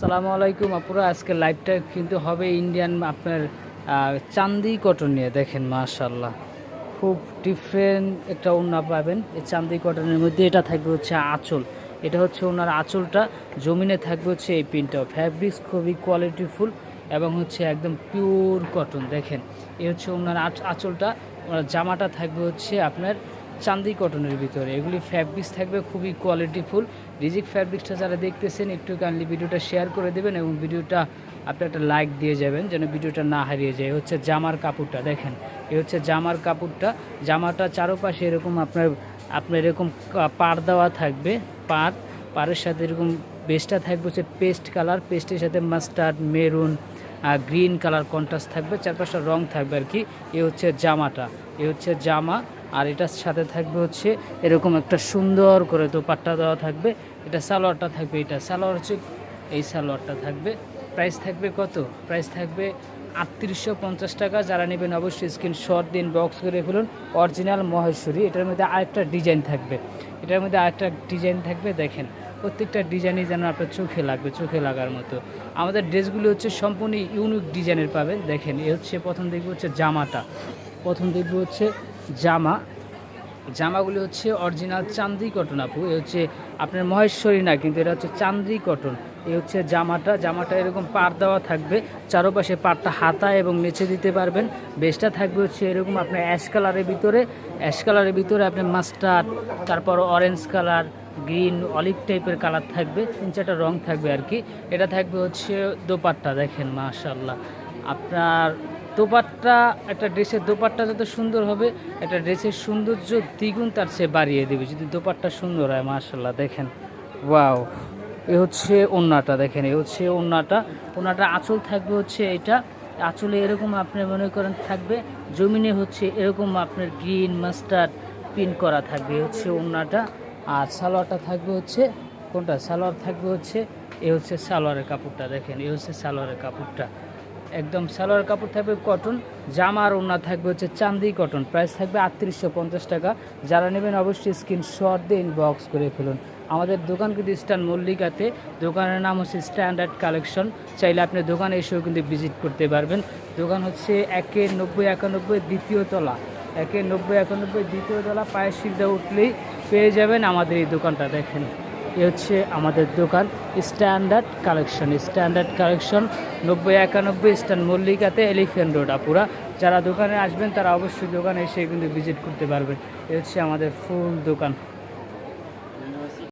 সালামু আলাইকুম আপুরা, আজকে লাইভটা কিন্তু হবে ইন্ডিয়ান আপনার চান্দি কটন নিয়ে, দেখেন মাশাল্লাহ খুব ডিফারেন্ট একটা ওড়না পাবেন। এই চান্দি কটনের মধ্যে এটা থাকবে হচ্ছে আঁচল। এটা হচ্ছে ওনার আঁচলটা, জমিনে থাকবে হচ্ছে এই পিনটা ফ্যাব্রিক্স খুবই কোয়ালিটিফুল এবং হচ্ছে একদম পিওর কটন দেখেন। এ হচ্ছে ওনার আঁচ- আঁচলটা, ওনার জামাটা থাকবে হচ্ছে আপনার চান্দি কটনের ভিতরে। এগুলি ফ্যাব্রিক্স থাকবে, খুবই কোয়ালিটিফুল রিজিক ফ্যাব্রিক্সটা যারা দেখতেছেন, একটু কাইন্ডলি ভিডিওটা শেয়ার করে দেবেন এবং ভিডিওটা আপনি একটা লাইক দিয়ে যাবেন, যেন ভিডিওটা না হারিয়ে যায়। হচ্ছে জামার কাপড়টা, দেখেন। এ হচ্ছে জামার কাপড়টা। জামাটা চারোপাশে এরকম আপনার আপনার এরকম পাড় দেওয়া থাকবে, পাড়। পাড়ের সাথে এরকম বেসটা থাকবে, হচ্ছে পেস্ট কালার পেস্টের সাথে mustard maroon green colour contrast থাকবে। চারপাশটা রং থাকবে আর কি। এ হচ্ছে জামাটা। এ হচ্ছে জামা। আর এটার সাথে থাকবে হচ্ছে এরকম একটা সুন্দর করে দোপাট্টা দেওয়া থাকবে। এটা সালোয়ারটা থাকবে, এটা সালোয়ার হচ্ছে এই সালোয়ারটা থাকবে। প্রাইস থাকবে কত? প্রাইস থাকবে আটত্রিশশো পঞ্চাশ টাকা। যারা নেবেন অবশ্যই স্ক্রিন শর্ট দিন বক্স করে ফেলুন। অরিজিনাল মহেশ্বরী। এটার মধ্যে আরেকটা ডিজাইন থাকবে। এটার মধ্যে আরেকটা ডিজাইন থাকবে, দেখেন। প্রত্যেকটা ডিজাইনই যেন আপনার চোখে লাগবে, চোখে লাগার মতো। আমাদের ড্রেসগুলো হচ্ছে সম্পূর্ণ ইউনিক ডিজাইনের পাবেন। দেখেন, এ হচ্ছে প্রথম দেখব হচ্ছে জামাটা। প্রথম দেখব হচ্ছে জামা। জামাগুলি হচ্ছে অরিজিনাল চান্দি কটন আপু। এ হচ্ছে আপনার মহেশ্বরী না, কিন্তু এটা হচ্ছে চান্দি কটন। এ হচ্ছে জামাটা। জামাটা এরকম পাড় দেওয়া থাকবে। চারোপাশে পাড়টা হাতা এবং নিচে দিতে পারবেন। বেশটা থাকবে হচ্ছে এরকম আপনার অ্যাশ কালারের ভিতরে। অ্যাশ কালারের ভিতরে আপনার মাস্টার্ড তারপর অরেঞ্জ কালার গ্রিন অলিভ টাইপের কালার থাকবে। তিন চারটা রং থাকবে আর কি। এটা থাকবে হচ্ছে দোপাট্টা, দেখেন মাশাল্লাহ আপনার দোপাট্টা, একটা ড্রেসের দোপাট্টা যত সুন্দর হবে, একটা ড্রেসের সৌন্দর্য দ্বিগুণ তার চেয়ে বাড়িয়ে দেবে। যদি দোপাট্টা সুন্দর হয় মার্শাল্লাহ দেখেন। ওয়াও, এ হচ্ছে ওন্নাটা, দেখেন, এ হচ্ছে ওন্নাটা। ওন্নাটা আঁচল থাকবে হচ্ছে এটা। আঁচলে এরকম আপনি মনে করেন থাকবে, জমিনে হচ্ছে এরকম আপনার গ্রিন, মাস্টার্ড পিন করা থাকবে হচ্ছে ওন্নাটা। আর সালোয়ারটা থাকবে হচ্ছে, কোনটা? সালোয়ার থাকবে হচ্ছে, এ হচ্ছে সালোয়ারের কাপড়টা, দেখেন, এ হচ্ছে সালোয়ারের কাপড়টা। একদম সালোয়ার কাপড় থাকবে কটন জামা আর ওড়না থাকবে হচ্ছে চান্দি কটন প্রাইস থাকবে আটত্রিশশো পঞ্চাশ টাকা। যারা নেবেন অবশ্যই স্ক্রিন শট দিয়ে ইনবক্স করে ফেলুন। আমাদের দোকান কিন্তু ইস্টার্ন মল্লিকাতে। দোকানের নাম হচ্ছে স্ট্যান্ডার্ড কালেকশন চাইলে আপনি দোকানে এসেও কিন্তু ভিজিট করতে পারবেন। দোকান হচ্ছে একে নব্বই একানব্বই দ্বিতীয় তলা। একে নব্বই একানব্বই দ্বিতীয় তলা পায়ের সিদ্ধা উঠলেই পেয়ে যাবেন আমাদের এই দোকানটা, দেখেন। এ হচ্ছে আমাদের দোকান স্ট্যান্ডার্ড কালেকশন স্ট্যান্ডার্ড কালেকশন নব্বই একানব্বই স্ট্যান্ড মল্লিকাতে এলিফেন্ট রোড আপুরা। যারা দোকানে আসবেন, তারা অবশ্যই দোকানে এসে কিন্তু ভিজিট করতে পারবেন। এ হচ্ছে আমাদের ফুল দোকান।